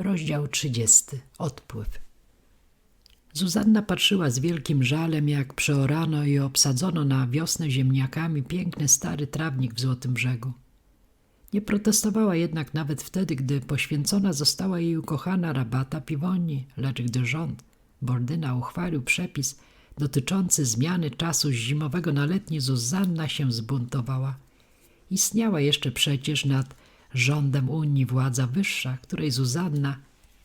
Rozdział 30. Odpływ. Zuzanna patrzyła z wielkim żalem, jak przeorano i obsadzono na wiosnę ziemniakami piękny stary trawnik w Złotym Brzegu. Nie protestowała jednak nawet wtedy, gdy poświęcona została jej ukochana rabata piwoni, lecz gdy rząd Bordyna uchwalił przepis dotyczący zmiany czasu z zimowego na letni, Zuzanna się zbuntowała. Istniała jeszcze przecież nad rządem Unii władza wyższa, której Zuzanna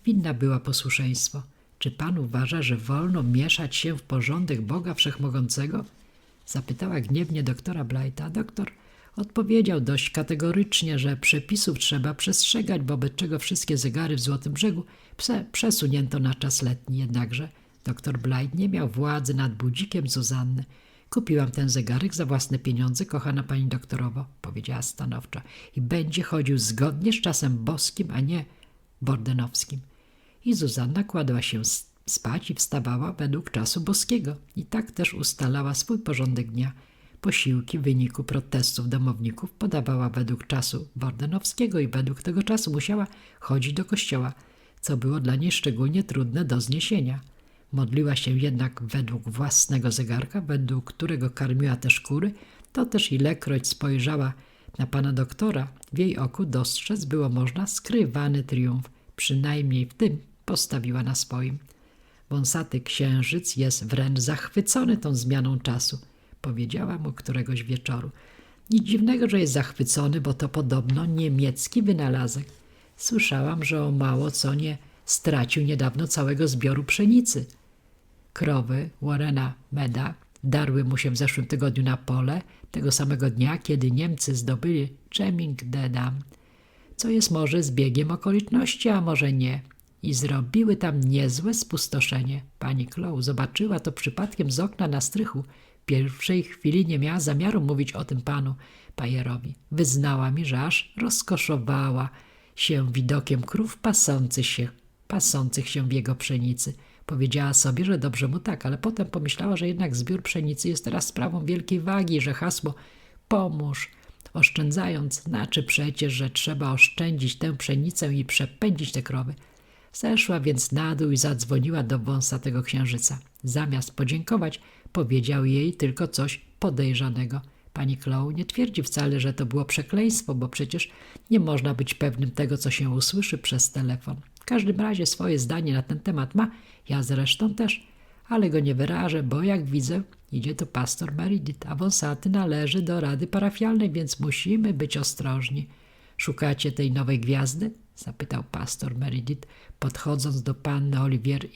winna była posłuszeństwo. Czy pan uważa, że wolno mieszać się w porządek Boga Wszechmogącego? Zapytała gniewnie doktora Blighta. Doktor odpowiedział dość kategorycznie, że przepisów trzeba przestrzegać, wobec czego wszystkie zegary w Złotym Brzegu przesunięto na czas letni. Jednakże doktor Blight nie miał władzy nad budzikiem Zuzanny. Kupiłam ten zegarek za własne pieniądze, kochana pani doktorowo, powiedziała stanowczo. I będzie chodził zgodnie z czasem boskim, a nie bordenowskim. I Zuzanna kładła się spać i wstawała według czasu boskiego. I tak też ustalała swój porządek dnia. Posiłki w wyniku protestów domowników podawała według czasu bordenowskiego i według tego czasu musiała chodzić do kościoła, co było dla niej szczególnie trudne do zniesienia. Modliła się jednak według własnego zegarka, według którego karmiła te szkury, to też ilekroć spojrzała na pana doktora, w jej oku dostrzec było można skrywany triumf, przynajmniej w tym postawiła na swoim. Wąsaty księżyc jest wręcz zachwycony tą zmianą czasu, powiedziała mu któregoś wieczoru. Nic dziwnego, że jest zachwycony, bo to podobno niemiecki wynalazek. Słyszałam, że o mało co nie stracił niedawno całego zbioru pszenicy. Krowy Warrena Meda darły mu się w zeszłym tygodniu na pole, tego samego dnia, kiedy Niemcy zdobyli Cheming-Dedam, co jest może zbiegiem okoliczności, a może nie. I zrobiły tam niezłe spustoszenie. Pani Chloe zobaczyła to przypadkiem z okna na strychu. W pierwszej chwili nie miała zamiaru mówić o tym panu Pajerowi. Wyznała mi, że aż rozkoszowała się widokiem krów pasących się, pasących się w jego pszenicy. Powiedziała sobie, że dobrze mu tak, ale potem pomyślała, że jednak zbiór pszenicy jest teraz sprawą wielkiej wagi, że hasło pomóż, oszczędzając, znaczy przecież, że trzeba oszczędzić tę pszenicę i przepędzić te krowy. Zeszła więc na dół i zadzwoniła do wąsatego księżyca. Zamiast podziękować, powiedział jej tylko coś podejrzanego. Pani Chloe nie twierdzi wcale, że to było przekleństwo, bo przecież nie można być pewnym tego, co się usłyszy przez telefon. W każdym razie swoje zdanie na ten temat ma, ja zresztą też, ale go nie wyrażę, bo jak widzę, idzie to pastor Meredith, a wąsaty należy do rady parafialnej, więc musimy być ostrożni. Szukacie tej nowej gwiazdy? zapytał pastor Meredith, podchodząc do panny Olivier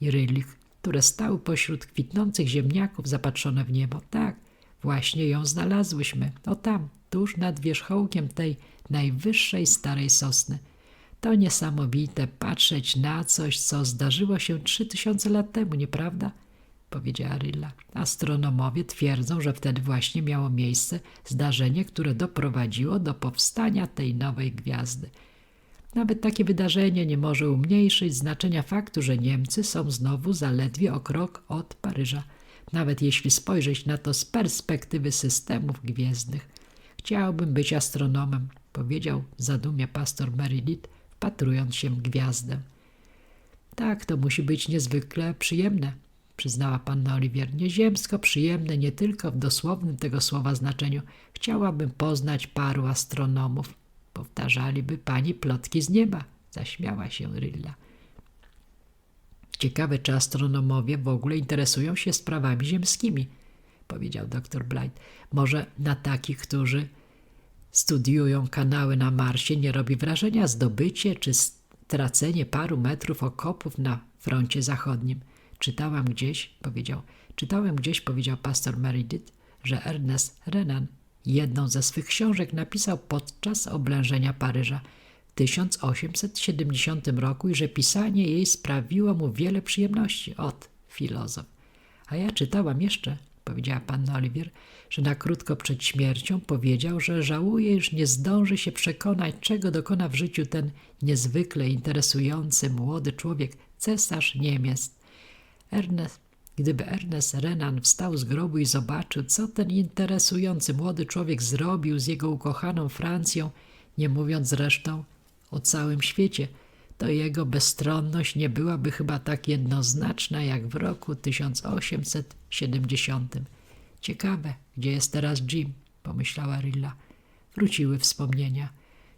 i Rylich, które stały pośród kwitnących ziemniaków zapatrzone w niebo. Tak, właśnie ją znalazłyśmy. O tam, tuż nad wierzchołkiem tej najwyższej starej sosny. To niesamowite patrzeć na coś, co zdarzyło się trzy tysiące lat temu, nieprawda? powiedziała Rilla. Astronomowie twierdzą, że wtedy właśnie miało miejsce zdarzenie, które doprowadziło do powstania tej nowej gwiazdy. Nawet takie wydarzenie nie może umniejszyć znaczenia faktu, że Niemcy są znowu zaledwie o krok od Paryża, nawet jeśli spojrzeć na to z perspektywy systemów gwiezdnych. Chciałbym być astronomem, powiedział zadumie pastor Meredith, wpatrując się w gwiazdę. Tak, to musi być niezwykle przyjemne, przyznała panna Oliwier. Nieziemsko przyjemne nie tylko w dosłownym tego słowa znaczeniu. Chciałabym poznać paru astronomów. Powtarzaliby pani plotki z nieba, zaśmiała się Rilla. Ciekawe, czy astronomowie w ogóle interesują się sprawami ziemskimi, powiedział dr Blight. Może na takich, którzy studiują kanały na Marsie, nie robi wrażenia zdobycie czy stracenie paru metrów okopów na froncie zachodnim. Czytałam gdzieś, powiedział, czytałem gdzieś, powiedział pastor Meredith, że Ernest Renan jedną ze swych książek napisał podczas oblężenia Paryża w 1870 roku i że pisanie jej sprawiło mu wiele przyjemności. Ot, filozof. A ja czytałam jeszcze, powiedziała panna Oliwier, że na krótko przed śmiercią powiedział, że żałuje, iż nie zdąży się przekonać, czego dokona w życiu ten niezwykle interesujący młody człowiek, cesarz Niemiec. Ernest, gdyby Ernest Renan wstał z grobu i zobaczył, co ten interesujący młody człowiek zrobił z jego ukochaną Francją, nie mówiąc zresztą o całym świecie, to jego bezstronność nie byłaby chyba tak jednoznaczna jak w roku 1870. Ciekawe, gdzie jest teraz Jim, pomyślała Rilla. Wróciły wspomnienia.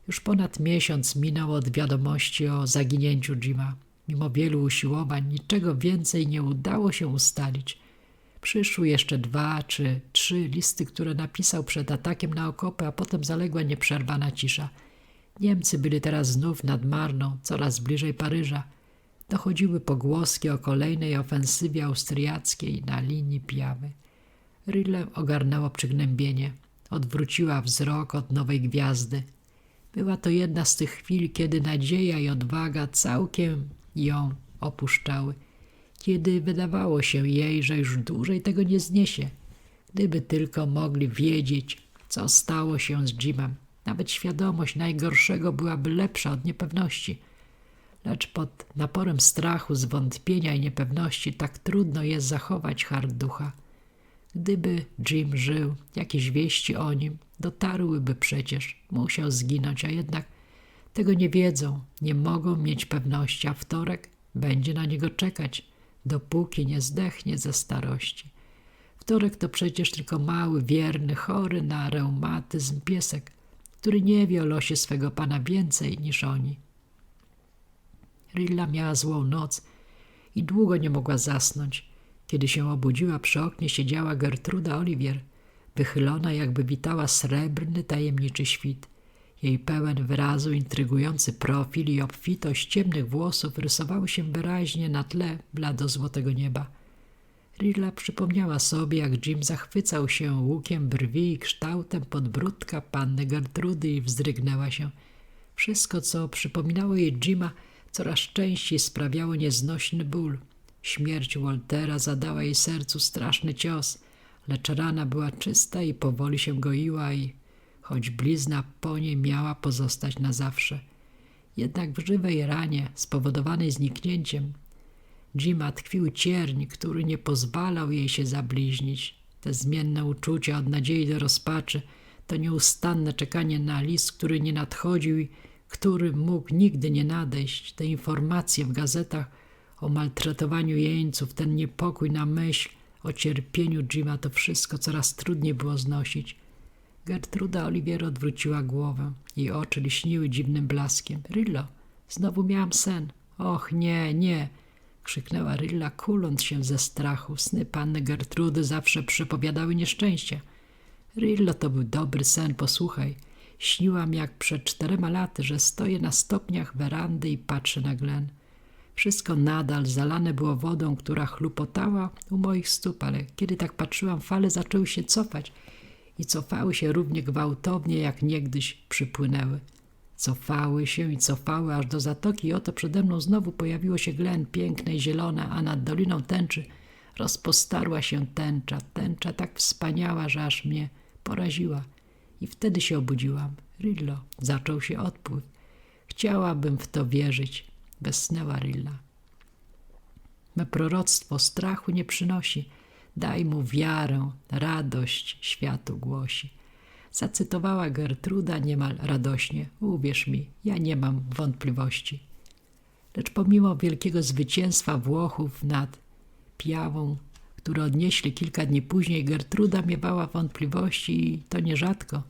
Już ponad miesiąc minął od wiadomości o zaginięciu Jima. Mimo wielu usiłowań niczego więcej nie udało się ustalić. Przyszły jeszcze dwa czy trzy listy, które napisał przed atakiem na okopy, a potem zaległa nieprzerwana cisza. Niemcy byli teraz znów nad Marną, coraz bliżej Paryża. Dochodziły pogłoski o kolejnej ofensywie austriackiej na linii Piawy. Rille ogarnęło przygnębienie. Odwróciła wzrok od nowej gwiazdy. Była to jedna z tych chwil, kiedy nadzieja i odwaga całkiem ją opuszczały. Kiedy wydawało się jej, że już dłużej tego nie zniesie. Gdyby tylko mogli wiedzieć, co stało się z Jimem. Nawet świadomość najgorszego byłaby lepsza od niepewności. Lecz pod naporem strachu, zwątpienia i niepewności tak trudno jest zachować hart ducha. Gdyby Jim żył, jakieś wieści o nim dotarłyby przecież. Musiał zginąć, a jednak tego nie wiedzą, nie mogą mieć pewności, a wtorek będzie na niego czekać, dopóki nie zdechnie ze starości. Wtorek to przecież tylko mały, wierny, chory na reumatyzm piesek, który nie wie o losie swego pana więcej niż oni. Rilla miała złą noc i długo nie mogła zasnąć. Kiedy się obudziła, przy oknie siedziała Gertruda Oliwier, wychylona jakby witała srebrny, tajemniczy świt. Jej pełen wyrazu, intrygujący profil i obfitość ciemnych włosów rysowały się wyraźnie na tle blado-złotego nieba. Rilla przypomniała sobie, jak Jim zachwycał się łukiem brwi i kształtem podbródka panny Gertrudy i wzdrygnęła się. Wszystko, co przypominało jej Jima, coraz częściej sprawiało nieznośny ból. Śmierć Waltera zadała jej sercu straszny cios, lecz rana była czysta i powoli się goiła i choć blizna po niej miała pozostać na zawsze. Jednak w żywej ranie, spowodowanej zniknięciem, Jima tkwił cierń, który nie pozwalał jej się zabliźnić. Te zmienne uczucia od nadziei do rozpaczy, to nieustanne czekanie na list, który nie nadchodził i który mógł nigdy nie nadejść, te informacje w gazetach o maltretowaniu jeńców, ten niepokój na myśl o cierpieniu Jima, to wszystko coraz trudniej było znosić. Gertruda Oliwier odwróciła głowę. Jej oczy liśniły dziwnym blaskiem. Rillo, znowu miałam sen. Och, nie, nie, krzyknęła Rilla, kuląc się ze strachu. Sny panny Gertrudy zawsze przepowiadały nieszczęście. Rillo, to był dobry sen, posłuchaj. Śniłam jak przed czterema laty, że stoję na stopniach werandy i patrzę na Glen. Wszystko nadal zalane było wodą, która chlupotała u moich stóp, ale kiedy tak patrzyłam, fale zaczęły się cofać i cofały się równie gwałtownie, jak niegdyś przypłynęły. Cofały się i cofały aż do zatoki i oto przede mną znowu pojawiło się Glen, piękne i zielone, a nad doliną tęczy rozpostarła się tęcza, tęcza tak wspaniała, że aż mnie poraziła. I wtedy się obudziłam. Rillo, zaczął się odpływ. Chciałabym w to wierzyć, westnęła Rilla. Me proroctwo strachu nie przynosi. Daj mu wiarę, radość światu głosi. Zacytowała Gertruda niemal radośnie. Uwierz mi, ja nie mam wątpliwości. Lecz pomimo wielkiego zwycięstwa Włochów nad Piawą, które odnieśli kilka dni później, Gertruda miewała wątpliwości i to nierzadko.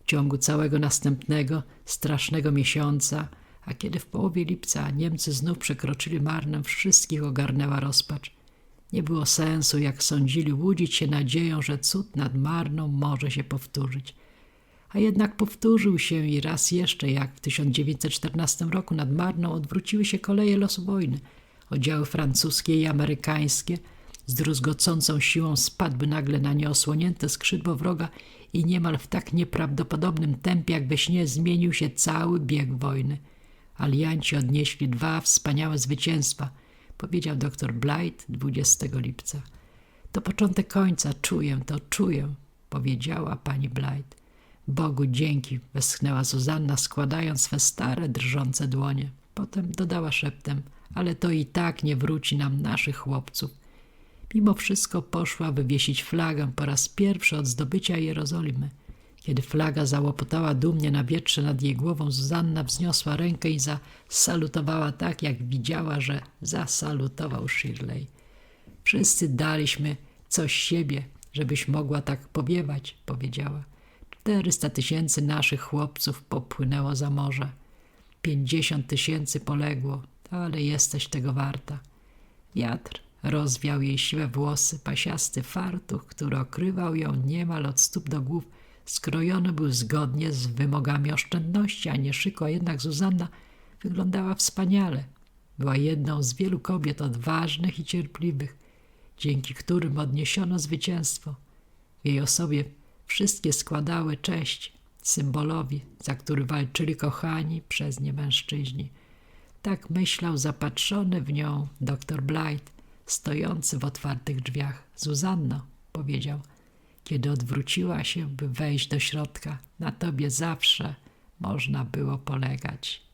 W ciągu całego następnego, strasznego miesiąca, a kiedy w połowie lipca Niemcy znów przekroczyli Marnem, wszystkich ogarnęła rozpacz. Nie było sensu, jak sądzili, łudzić się nadzieją, że cud nad Marną może się powtórzyć. A jednak powtórzył się i raz jeszcze, jak w 1914 roku nad Marną odwróciły się koleje losu wojny. Oddziały francuskie i amerykańskie z druzgocącą siłą spadły nagle na nieosłonięte skrzydło wroga i niemal w tak nieprawdopodobnym tempie jak we śnie zmienił się cały bieg wojny. Alianci odnieśli dwa wspaniałe zwycięstwa, powiedział dr Blight 20 lipca. To początek końca, czuję to, czuję, powiedziała pani Blight. Bogu dzięki, westchnęła Zuzanna, składając swe stare, drżące dłonie. Potem dodała szeptem, ale to i tak nie wróci nam naszych chłopców. Mimo wszystko poszła wywiesić flagę po raz pierwszy od zdobycia Jerozolimy. Kiedy flaga załopotała dumnie na wietrze nad jej głową, Zuzanna wzniosła rękę i zasalutowała tak, jak widziała, że zasalutował Shirley. Wszyscy daliśmy coś siebie, żebyś mogła tak powiewać, powiedziała. Czterysta tysięcy naszych chłopców popłynęło za morze. Pięćdziesiąt tysięcy poległo, ale jesteś tego warta. Wiatr rozwiał jej siwe włosy, pasiasty fartuch, który okrywał ją niemal od stóp do głów, skrojony był zgodnie z wymogami oszczędności, a nie szyku, a jednak Zuzanna wyglądała wspaniale. Była jedną z wielu kobiet odważnych i cierpliwych, dzięki którym odniesiono zwycięstwo. W jej osobie wszystkie składały cześć symbolowi, za który walczyli kochani przez nie mężczyźni. Tak myślał zapatrzony w nią doktor Blight, stojący w otwartych drzwiach. Zuzanno, powiedział, kiedy odwróciła się, by wejść do środka, na tobie zawsze można było polegać.